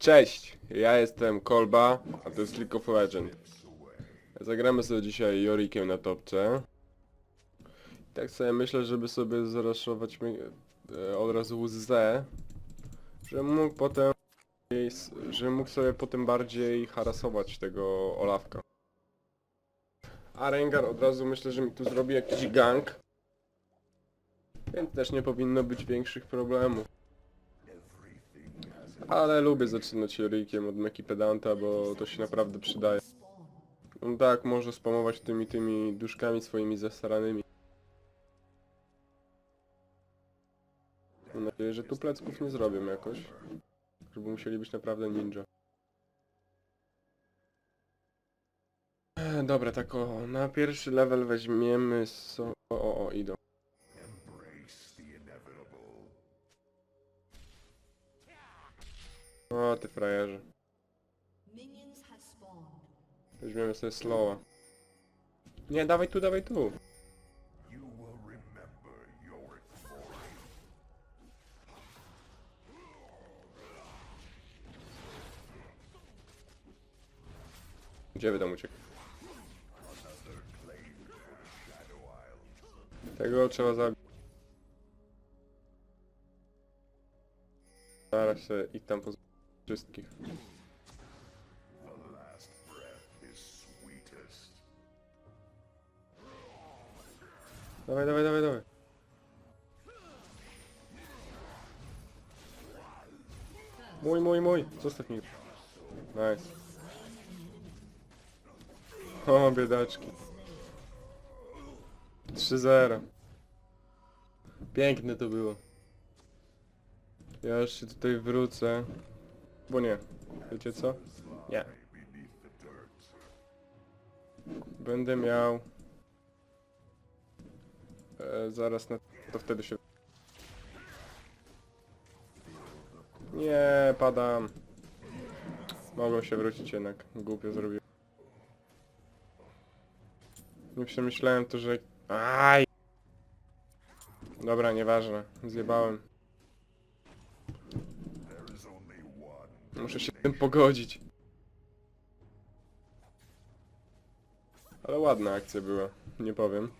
Cześć, ja jestem Kolba, a to jest League of Legends. Zagramy sobie dzisiaj Jorikiem na topce. I tak sobie myślę, żeby sobie zaraszować e, od razu Z, żebym mógł potem żebym mógł sobie potem bardziej harasować tego Olafka. A Rengar od razu myślę, że mi tu zrobi jakiś gang. Więc też nie powinno być większych problemów. Ale lubię zaczynać Jorikiem od Meki Pedanta, bo to się naprawdę przydaje. On tak może spamować tymi tymi duszkami swoimi zastaranymi. Mam nadzieję, że tu plecków nie zrobią jakoś. Żeby musieli być naprawdę ninja. Dobra, tak o, na pierwszy level weźmiemy so... O, o, o, idą. O, ty frajerze. Weźmiemy sobie slowa. Nie, dawaj tu, dawaj tu. Gdzie wy tam uciekł? Tego trzeba zabić. Zaraz się ich tam poz... wszystkich. Dawaj, dawaj, dawaj, dawaj. Mój, mój, mój. Zostaw mi. Nice. O, biedaczki. 3-0. Piękne to było. Ja już się tutaj wrócę. Bo nie. Wiecie co? Nie. Będę miał... E, zaraz na... to wtedy się... Nie, padam. Mogą się wrócić jednak. Głupio zrobiłem. Nie przemyślałem to, że... Aj! Dobra, nieważne. Zjebałem. Muszę się z tym pogodzić. Ale ładna akcja była, nie powiem.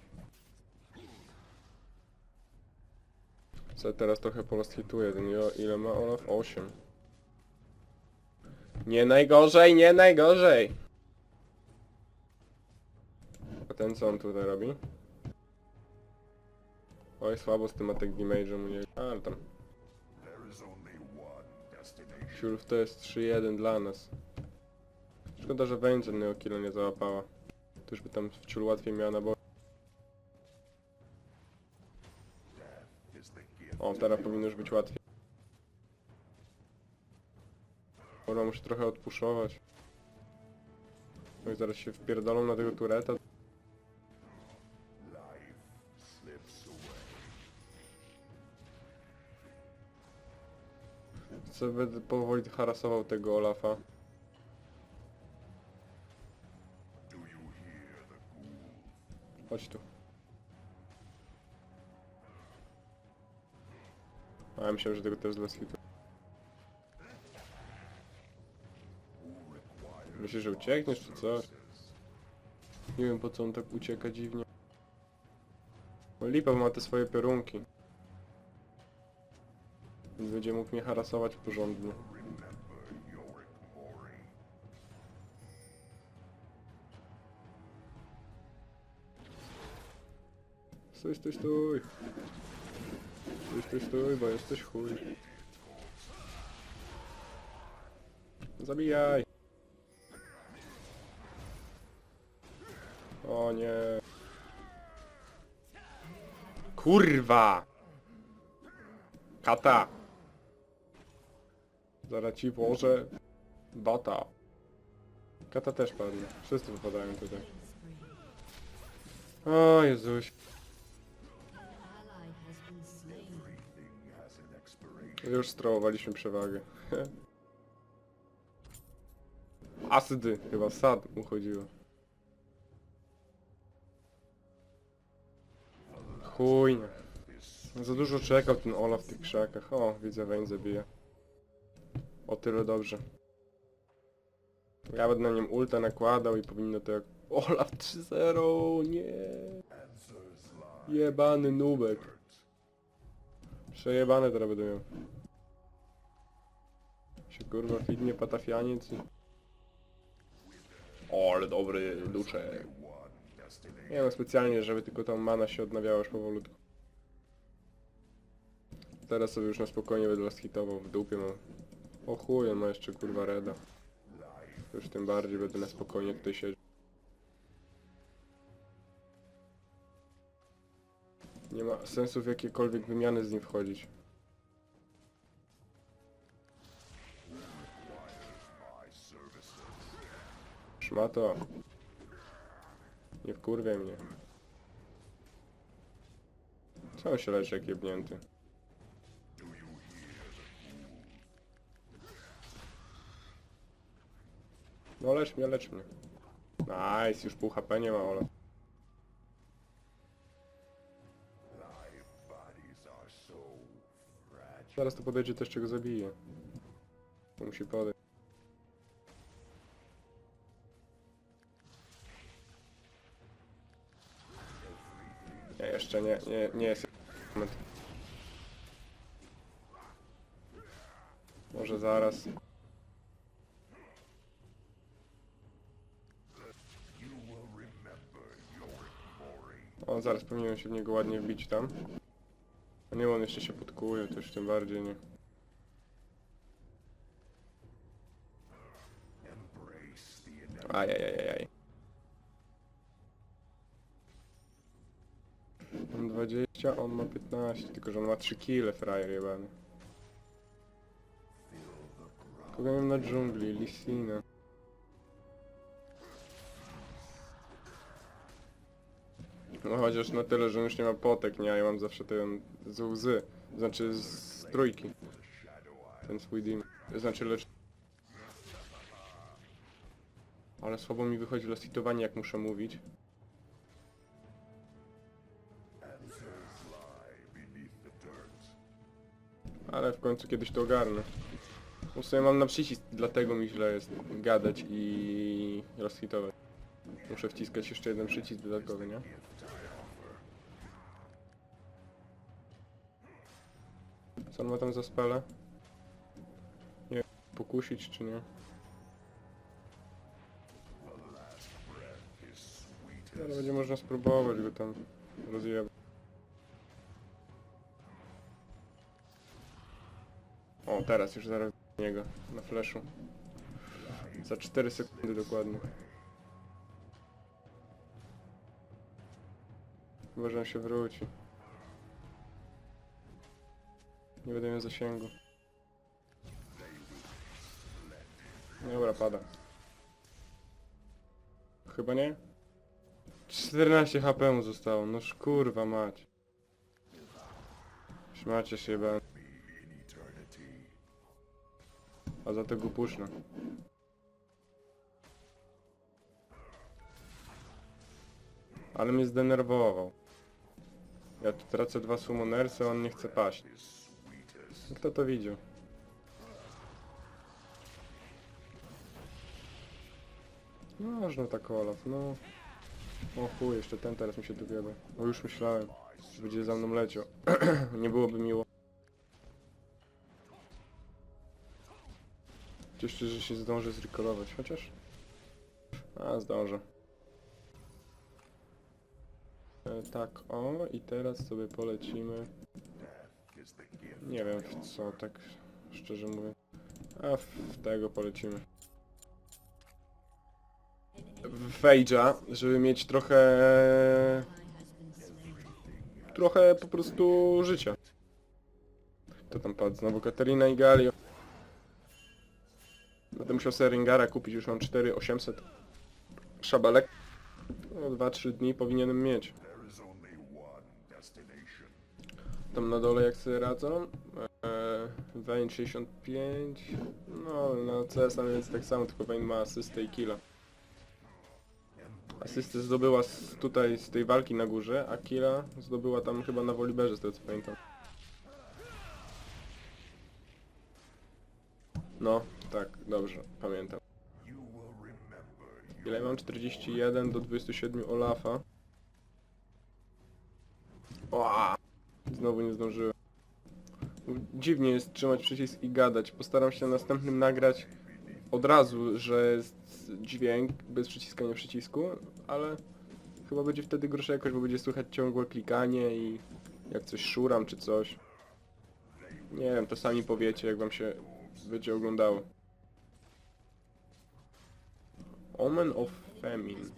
Co teraz trochę polos hituje, ten ile ma Olaf? 8. Nie najgorzej, nie najgorzej! A ten co on tutaj robi? Oj, słabo z tym attack damage'em, nie... Ale tam. Siurów to jest 3-1 dla nas. Szkoda, że Vayne żadnego killa nie załapała. To już by tam wciul łatwiej miała na bo... O, teraz powinno już być łatwiej. Dobra, muszę trochę odpuszować. No i zaraz się wpierdolą na tego tureta. Co będę powoli harasował tego Olafa. Chodź tu. A ja myślałem, że tego też z hitu. Myślisz, że uciekniesz czy co? Nie wiem po co on tak ucieka dziwnie. Lipa ma te swoje piorunki. Będzie mógł mnie harasować porządnie. Stój, stój, stój. Stój, stój, stój, bo jesteś chuj. Zabijaj. O nie. Kurwa! Kata! Zaraz ci włożę bata. Kata też padnie. Wszyscy wypadają tutaj. O Jezuś. Już strołowaliśmy przewagę. Asydy, chyba sad mu. Chujnie. Za dużo czekał ten Olaf w tych krzakach. O, widzę, Wayne zabija. O tyle dobrze. Ja będę na nim ulta nakładał i powinno to jak... Olaf 3-0, nie. Jebany nubek. Przejebane teraz będę miał. Się kurwa fidnie patafianiec. O, ale dobry duszek. Nie no, specjalnie, żeby tylko tam mana się odnawiała już powolutku. Teraz sobie już na spokojnie będę hitował, w dupie mam. O ma jeszcze kurwa reda. Już tym bardziej będę na spokojnie tutaj siedzieć. Nie ma sensu w jakiekolwiek wymiany z nim wchodzić. Szmato. Nie wkurwiaj mnie. Co się leczy jak jebnięty? No lecz mnie, lecz mnie. Nice, już pół HP nie ma, Ola. Zaraz to podejdzie też czego zabije. To musi podejść. Nie, jeszcze nie, nie, nie jest moment. Może zaraz. O, zaraz powinien się w niego ładnie wbić tam. A nie, on jeszcze się podkuje, to już tym bardziej nie. Ajajajaj. Mam 20, on ma 15, tylko że on ma 3 kile, frajer jebany. Kogo mam na dżungli? Lissina. No chociaż na tyle, że już nie ma potek, nie? Ja mam zawsze ten z łzy. Znaczy z trójki. Ten swój dim. Znaczy lecz... Ale słabo mi wychodzi lasitowanie jak muszę mówić. Ale w końcu kiedyś to ogarnę. Po sobie mam na przycisk, dlatego mi źle jest gadać i rozhitować. Muszę wciskać jeszcze jeden przycisk dodatkowy, nie? On ma tam za? Nie wiem, pokusić czy nie? Ale będzie można spróbować go tam rozjebać. O, teraz już zaraz do niego, na flashu. Za 4 sekundy dokładnie. Chyba, że on się wróci. Nie będę miał zasięgu. Dobra, pada. Chyba nie? 14 HP mu zostało, no kurwa mać. Szmacie się jebałem. A za to go puszczę. Ale mnie zdenerwował. Ja tu tracę dwa summonersy, on nie chce paść. Kto to widział? No, można tak Olaf, no. O chuj, jeszcze ten teraz mi się dobiega. O już myślałem, że będzie za mną leciał. nie byłoby miło. Cieszę, że się zdążę zrekolować, chociaż... A, zdążę. E, tak, o, i teraz sobie polecimy. Nie wiem w co, tak szczerze mówiąc. A w tego polecimy. W żeby mieć trochę... Trochę po prostu życia. To tam padł znowu Katarina i Galio. Będę musiał sobie Ringara kupić, już mam 4800 szabelek. No 2-3 dni powinienem mieć. Tam na dole jak sobie radzą? Eee, Vayne 65. No na CS a więc tak samo, tylko Vayne ma asystę i killa. Asystę zdobyła z, tutaj z tej walki na górze, a killa zdobyła tam chyba na Woliberze, z tego co pamiętam. No, tak, dobrze, pamiętam. Ile mam? 41 do 27 Olafa. Oa! Znowu nie zdążyłem. Dziwnie jest trzymać przycisk i gadać. Postaram się następnym nagrać od razu, że jest dźwięk bez przyciskania przycisku, ale chyba będzie wtedy gorsza jakość, bo będzie słychać ciągłe klikanie i jak coś szuram czy coś. Nie wiem, to sami powiecie, jak wam się będzie oglądało. Omen of slain.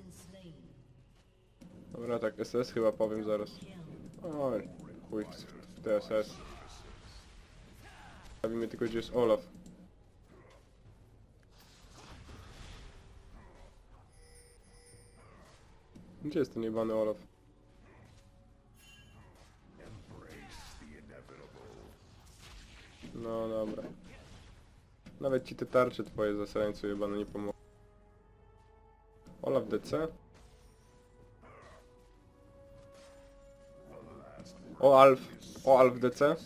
Dobra, tak, SS chyba powiem zaraz. Oj, chuj w TSS. Zabijmy tylko gdzie jest Olaf. Gdzie jest ten jebany Olaf? No dobra. Nawet ci te tarcze twoje zasrańcu jebane nie pomogą. Olaf DC? O Alf, o Alf DC.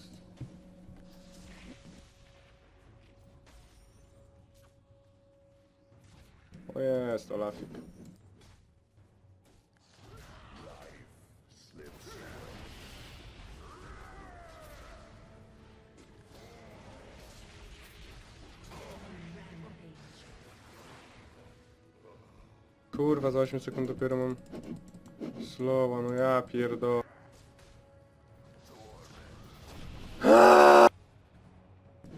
O jest, Olafik. Kurwa, za 8 sekund dopiero mam slowa, no ja pierdolę.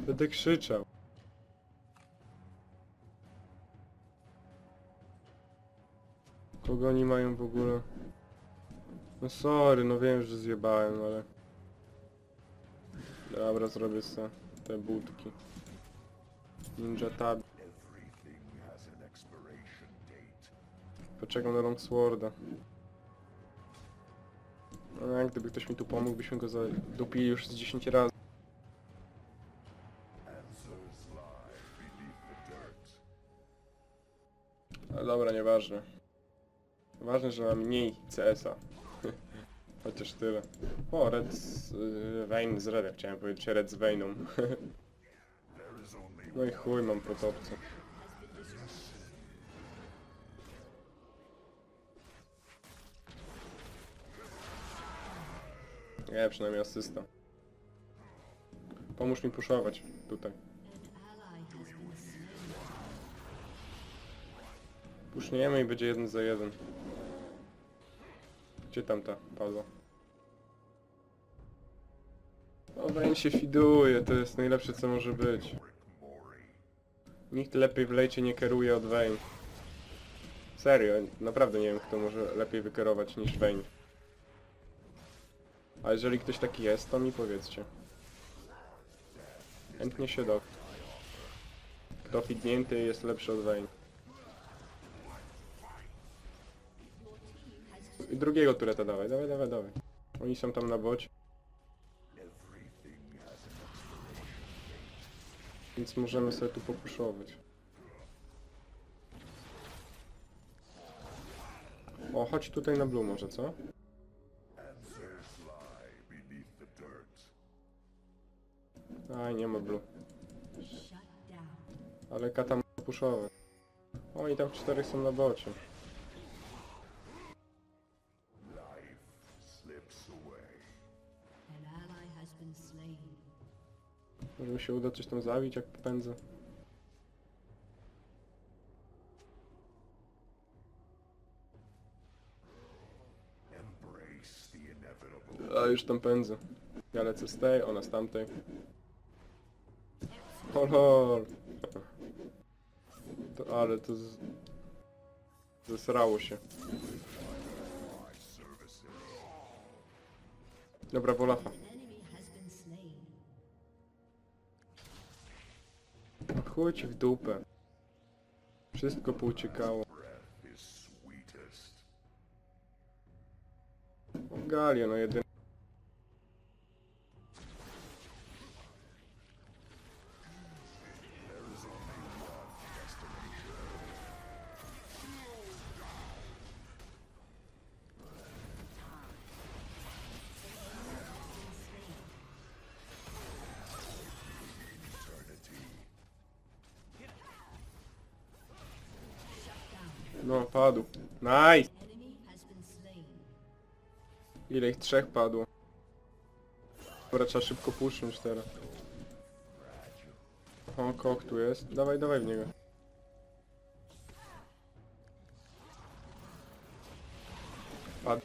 Będę krzyczał. Kogo oni mają w ogóle? No sorry, no wiem, że zjebałem, ale... Dobra, zrobię se te budki. Ninja Tab. Poczekam na Long Sworda. No jak gdyby ktoś mi tu pomógł, byśmy go zadupili już z 10 razy. Nieważne. Ważne, że mam mniej CS-a. Chociaż tyle. O, Red z, y, Vein z Redem, chciałem powiedzieć Red z Veiną. no i chuj, mam po topce. Nie, przynajmniej asysta. Pomóż mi puszować tutaj. Puszniemy i będzie jeden za jeden. Gdzie tam ta padła? No Vayne się fiduje, to jest najlepsze co może być. Nikt lepiej w lejcie nie kieruje od Vayne. Serio, naprawdę nie wiem kto może lepiej wykierować niż Vayne. A jeżeli ktoś taki jest, to mi powiedzcie. Chętnie się do. Kto fidnięty jest lepszy od Vayne. Drugiego tureta dawaj, dawaj, dawaj, dawaj. Oni są tam na bocie. Więc możemy sobie tu popuszować. O, chodź tutaj na blue może, co? Aj, nie ma blue. Ale kata ma puszować. Oni tam czterech są na bocie. Mi się uda coś tam zabić, jak pędzę. A już tam pędzę. Ja lecę z tej, ona z tamtej. O lol. To, ale to z... Zesrało się. Dobra, Wolafa. Chuj ci w dupę. Wszystko pouciekało. Galia, no jedyny. Nice! Ile ich? Trzech padło. Dobra, trzeba szybko puszcząć teraz. O, kok tu jest. Dawaj, dawaj w niego. Padł.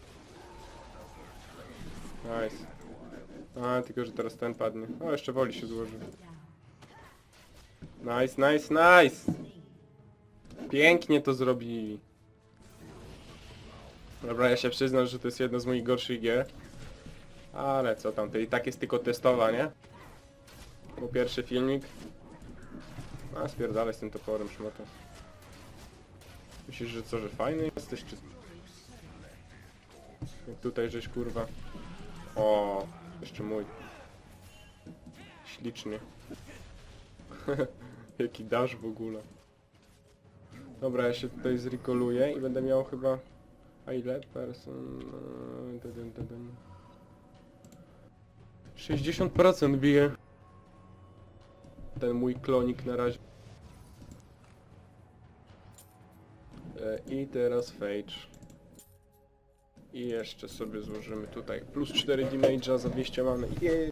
Nice. A, tylko że teraz ten padnie. O, jeszcze woli się złożył. Nice, nice, nice! Pięknie to zrobili. Dobra, ja się przyznam, że to jest jedno z moich gorszych gier. Ale co tam, to i tak jest tylko testowa, nie? Bo pierwszy filmik. A spierdalaj z tym toporem, szmatą. Myślisz, że co, że fajny jesteś, czy... Jak tutaj żeś kurwa. O, jeszcze mój. Ślicznie. Jaki dasz w ogóle. Dobra, ja się tutaj zrikoluję i będę miał chyba... A ile person... eee, dydym, dydym. 60% bije. Ten mój klonik na razie. E, I teraz Phage. I jeszcze sobie złożymy tutaj plus 4 damage'a za 200 many. Jej.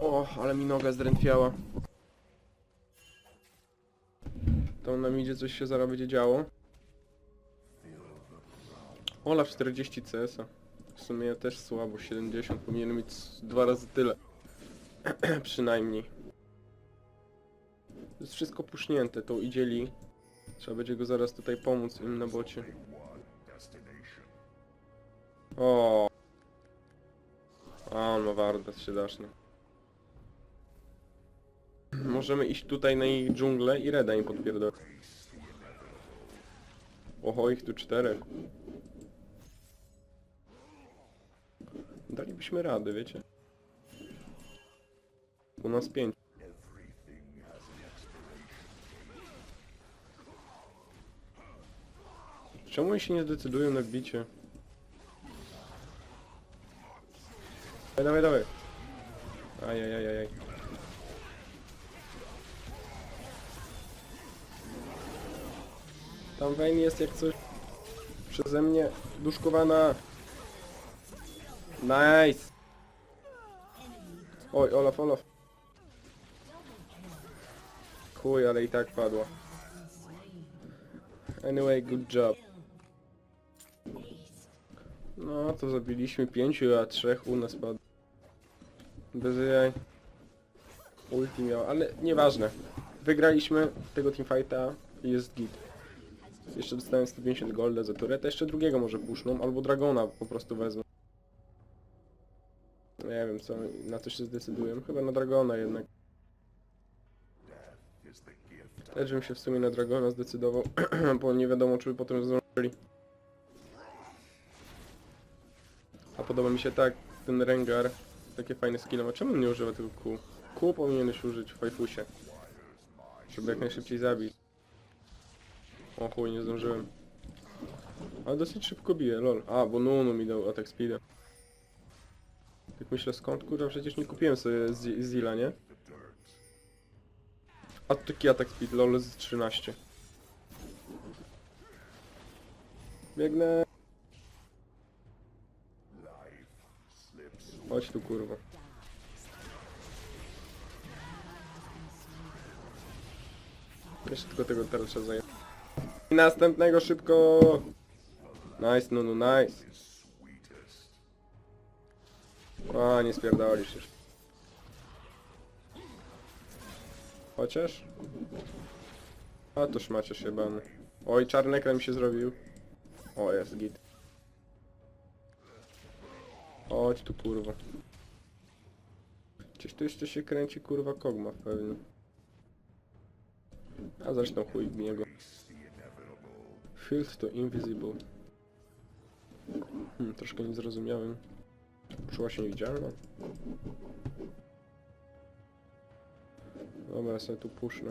O, ale mi noga zdrętwiała. Tam na midzie coś się zaraz będzie działo. Olaf 40 CS-a. W sumie też słabo, 70. Powinienem mieć dwa razy tyle. Przynajmniej. To jest wszystko pusznięte, to idzie Lee. Trzeba będzie go zaraz tutaj pomóc im na bocie. O. A, on ma wardę siedaczny. Możemy iść tutaj na ich dżunglę i Reda im podpierdolę. Oho, ich tu czterech. Dalibyśmy radę, wiecie. U nas pięć. Czemu oni się nie zdecydują na bicie? Dawaj, dawaj, dawaj. Ajajajajaj. Tam Wayne jest jak coś przeze mnie duszkowana. Nice! Oj, Olaf, Olaf. Chuj, ale i tak padła. Anyway, good job. No, to zabiliśmy pięciu, a trzech u nas padło. Bez jaj. Ulti miał, ale nieważne. Wygraliśmy tego teamfighta i jest git. Jeszcze dostałem 150 golda za tureta, jeszcze drugiego może puszczą, albo Dragona po prostu wezmą. Wiem co, na co się zdecyduję. Chyba na Dragona jednak. Też bym się w sumie na Dragona zdecydował, bo nie wiadomo czy by potem zdążyli. A podoba mi się tak ten Rengar, takie fajne skille. A czemu nie używa tego Q? Q powinieneś użyć w Fajfusie. Żeby jak najszybciej zabić. O chuj, nie zdążyłem. Ale dosyć szybko bije, lol. A, bo Nunu mi dał atak speeda. Tak myślę skąd, kurwa, przecież nie kupiłem sobie Z- nie? A taki atak speed, lol z 13. Biegnę. Chodź tu, kurwa. Jeszcze tylko tego trzeba zająć. I następnego szybko! Nice, no no nice. A, nie spierdolisz już. Chociaż? A to szmacie się bany. Oj, czarny ekran się zrobił. O, jest git. Chodź tu kurwa. Gdzieś tu jeszcze się kręci kurwa kogma pewnie. A zresztą chuj w niego. To invisible. Hmm, troszkę nie zrozumiałem. Czuła się niewidzialna? Dobra, ja sobie tu pusznę.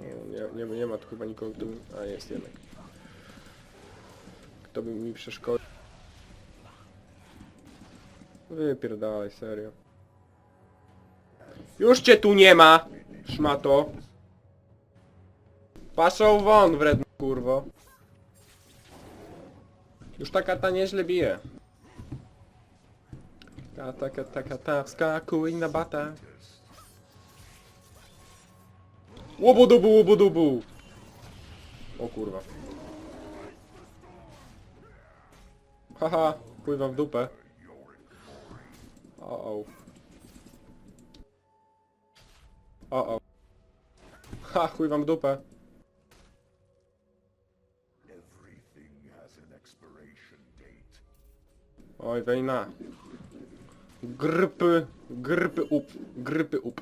O, nie, nie, nie ma tu chyba nikogo, kto by... A, jest jednak. Kto by mi przeszkodził? Wypierdalaj, serio. Już cię tu nie ma! Szmato! Paszą won, wredno kurwo. Już ta kata nieźle bije. Kata, kata, kata, wskakuj na bata. Łobudubu, łobudubu! O kurwa. Haha, pływam w dupę. O o. O o. Ha, chuj wam w dupę. Oj, wejna. Grypy, grypy up, grypy up.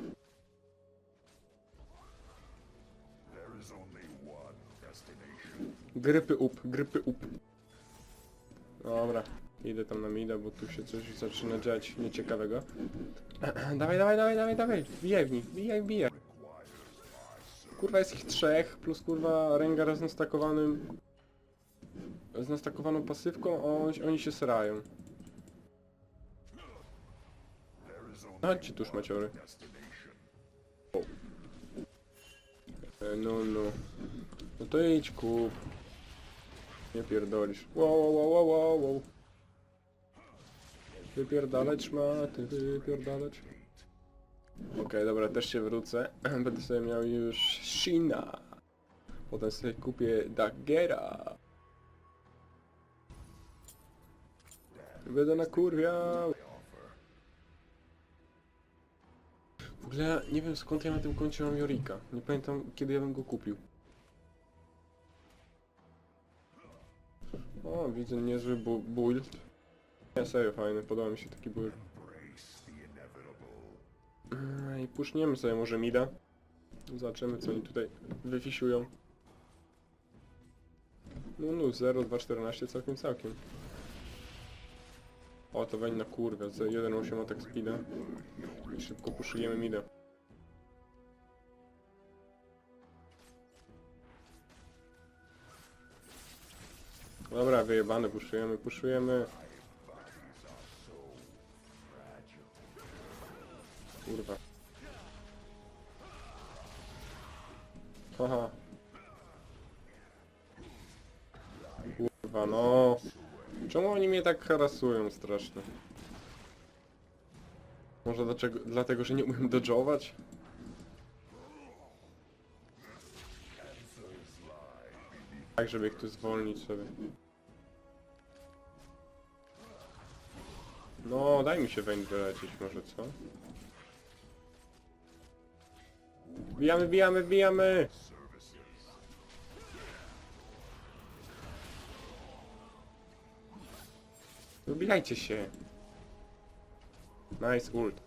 Grypy up, grypy up. Dobra, idę tam na mida, bo tu się coś zaczyna dziać nieciekawego. dawaj, dawaj, dawaj, dawaj, dawaj, wbijaj w nich, wbijaj, wbijaj. Kurwa jest ich trzech, plus kurwa Rengar z nastakowanym... Z nastakowaną pasywką, oni, się srają. Chodźcie tuż maciory. E, No, no. No to idź kup. Nie pierdolisz. Wow, wow, wow, wow, wow. Wypierdalać ma, ty wypierdalać. Okej, dobra, też się wrócę. Będę sobie miał już Shina. Potem sobie kupię Daggera. Będę nakurwiał. W ogóle nie wiem skąd ja na tym koncie mam Jorika. Nie pamiętam kiedy ja bym go kupił. O, widzę niezły bu build. Nie, serio fajny, podoba mi się taki build. Mm, I puszniemy sobie może mida. Zobaczymy co oni tutaj wyfisują. No no, 0, 2, 14 całkiem całkiem. O, to weń na kurwę, za 1,8 atak speeda. I szybko puszujemy mida. Dobra, wyjebane, puszujemy, puszujemy. Kurwa. Haha. Kurwa, no. Czemu oni mnie tak harasują strasznie? Może dlaczego, dlatego, że nie umiem dodżować? Tak, żeby ich tu zwolnić sobie. No, daj mi się weń wylecieć może, co? Wbijamy, wbijamy, wbijamy! Wbijajcie się! Nice ult.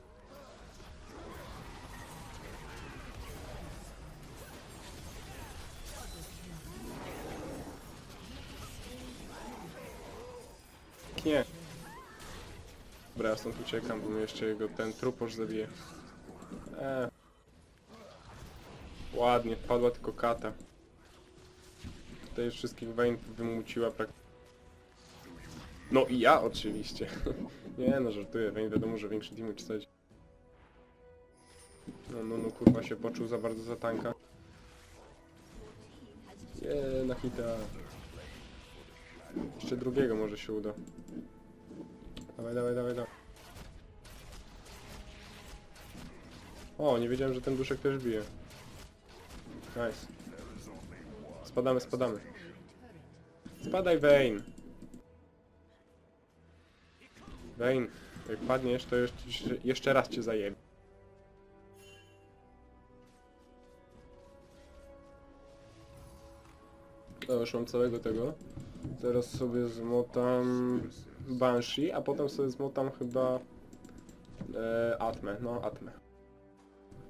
Nie. Dobra, ja stąd uciekam, bo mnie jeszcze jego ten truposz zabije. Eee. Ładnie, padła tylko kata. Tutaj już wszystkich Wayne wymuciła prak... No i ja oczywiście. Nie no, żartuję, Wayne wiadomo, że większy damage wsadzi. No, no, no, kurwa się poczuł za bardzo za tanka. Nie, na hita. Jeszcze drugiego może się uda. Dawaj, dawaj, dawaj, dawaj. O, nie wiedziałem, że ten duszek też bije. Nice. Spadamy, spadamy. Spadaj, Vayne. Vayne, jak padniesz, to jeszcze, jeszcze raz cię zajebie. To już mam całego tego. Teraz sobie zmotam Banshee, a potem sobie zmotam chyba e, no Atmę.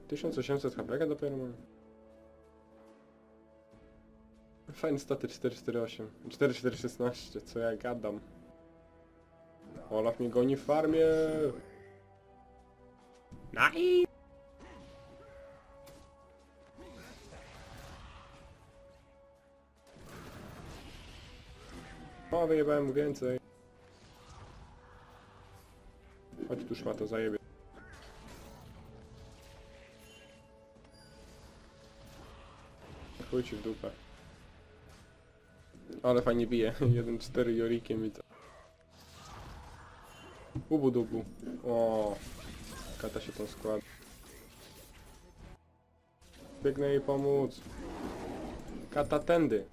1800 HP dopiero mam. Fajne staty 448, 4416, co ja gadam. Olaf mnie goni w farmie. Nai! O, wyjebałem mu więcej. Chodź tu szmato, zajebie. chuj ci w dupę. Ale fajnie bije. 1-4 Jorikiem i co. Ubu dubu. O, kata się tą składa. Biegnę jej pomóc. Kata tędy.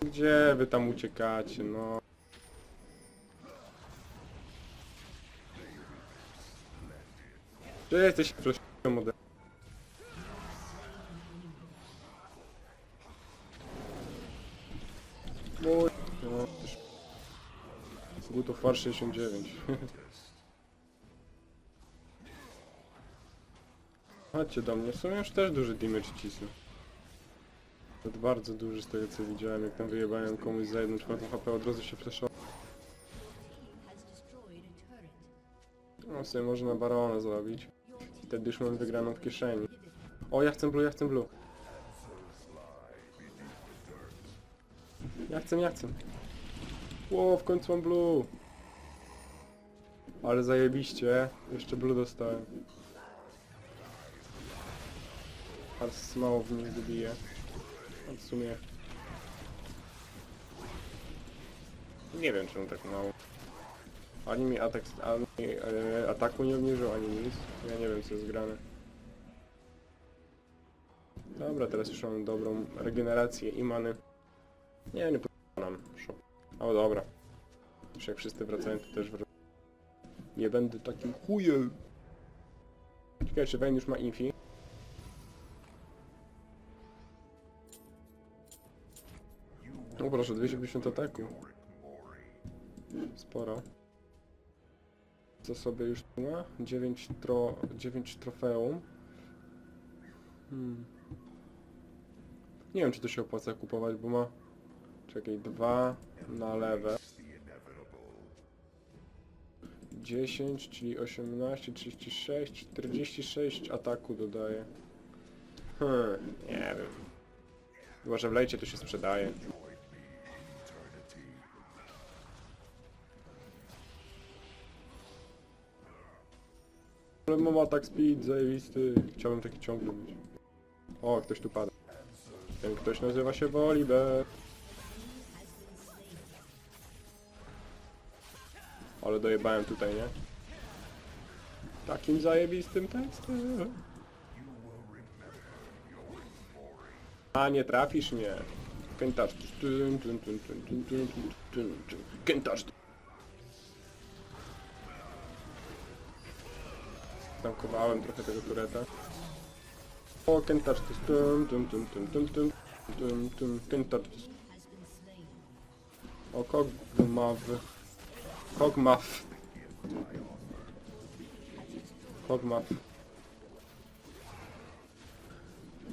Gdzie wy tam uciekacie, no? Gdzie jesteś prością ode... Mój... No, też... War 69. Chodźcie do mnie, w sumie już też duży damage cisnę. To bardzo duży z tego co widziałem, jak tam wyjebałem komuś za 1 czwartą HP, od razu się flashował. No sobie można barona zrobić. I wtedy już mam wygraną w kieszeni. O, ja chcę blue, ja chcę blue. Ja chcę, ja chcę. Ło, w końcu mam blue. Ale zajebiście. Jeszcze blue dostałem. Mało w nich wybije. A w sumie... Nie wiem czemu tak mało. Ani mi atak, ani e, ataku nie obniżył, ani nic. Ja nie wiem co jest grane. Dobra, teraz już mam dobrą regenerację i many. Nie, nie podoba nam. O dobra. Już jak wszyscy wracają, to też wracają. Nie będę takim chujem. Ciekawe, czy Vayne już ma infi. O proszę, 250 ataku. Sporo. Co sobie już tu ma? 9, tro... 9 trofeum. Hmm. Nie wiem, czy to się opłaca kupować, bo ma... Czekaj, dwa na lewe. 10, czyli 18, 36, 46 ataku dodaje. Hmm, nie wiem. Chyba, że w lejcie to się sprzedaje. Ale mam atak speed, zajebisty. Chciałbym taki ciągle mieć. O, ktoś tu pada. Ten ktoś nazywa się Woliber. ale dojebałem tutaj, nie? Takim zajebistym tekstem. A, nie trafisz mnie. Kentarz. Kentarz. Tankowałem trochę tego tureta. O, kentarz. Tum, tum, tum, kentarz. O, kogo ma. Kogmaw.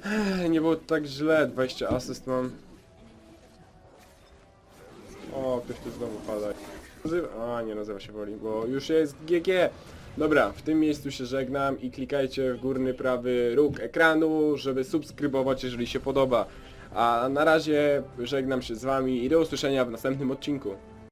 Ech, Nie było tak źle, 20 asyst mam. O, ktoś tu znowu pada. A, nie nazywa się Woli, bo już jest GG. Dobra, w tym miejscu się żegnam i klikajcie w górny prawy róg ekranu, żeby subskrybować, jeżeli się podoba. A na razie żegnam się z wami i do usłyszenia w następnym odcinku.